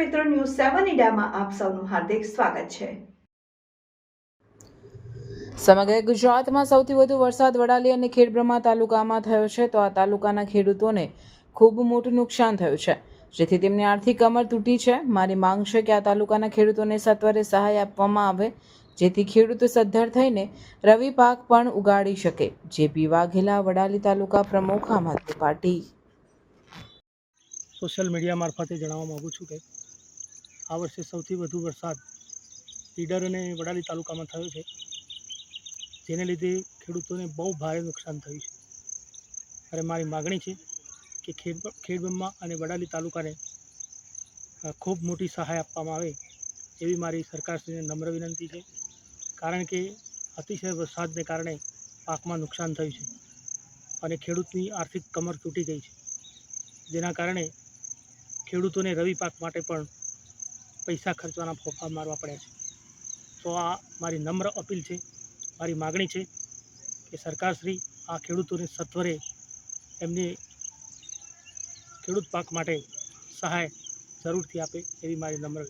News સેવન ઇન્ડિયામાં આપ સૌનું હાર્દિક સ્વાગત છે. સમગ્ર ગુજરાતમાં સૌથી વધુ વરસાદ વડાલી અને ખેડબ્રહ્મા તાલુકામાં થયો છે. તો આ તાલુકાના ખેડૂતોને ખૂબ મોટું નુકસાન થયું છે. જેથી તેમની આર્થિક કમર તૂટી છે. મારી માંગ છે કે આ તાલુકાના ખેડૂતોને સત્વરે સહાય આપવામાં આવે જેથી ખેડૂતો સદ્ધર થઈને રવિ પાક પણ ઉગાડી શકે. જેપી વાઘેલા વડાલી તાલુકા પ્રમુખ આમ આદમી પાર્ટી. સોશિયલ મીડિયા મારફતે જણાવવા માગું છું કે આ વર્ષે સૌથી વધુ વરસાદ ઈડર અને વડાલી તાલુકામાં થયો છે. જેને લીધે ખેડૂતોને બહુ ભારે નુકસાન થયું છે. અને મારી માગણી છે કે ખેડ ખેડબ્રહ્મા અને વડાલી તાલુકાને ખૂબ મોટી સહાય આપવામાં આવે એવી મારી સરકારશ્રીને નમ્ર વિનંતી છે. કારણ કે અતિશય વરસાદને કારણે પાકમાં નુકસાન થયું છે અને ખેડૂતની આર્થિક કમર તૂટી ગઈ છે. જેના કારણે ખેડૂતોને રવિ પાક માટે પણ પૈસા ખર્ચવાના ફોફા મારવા પડ્યા છે. તો આ મારી નમ્ર અપીલ છે, મારી માગણી છે કે સરકારશ્રી આ ખેડૂતોને સત્વરે એમની ખેડૂત પાક માટે સહાય જરૂરથી આપે એવી મારી નમ્ર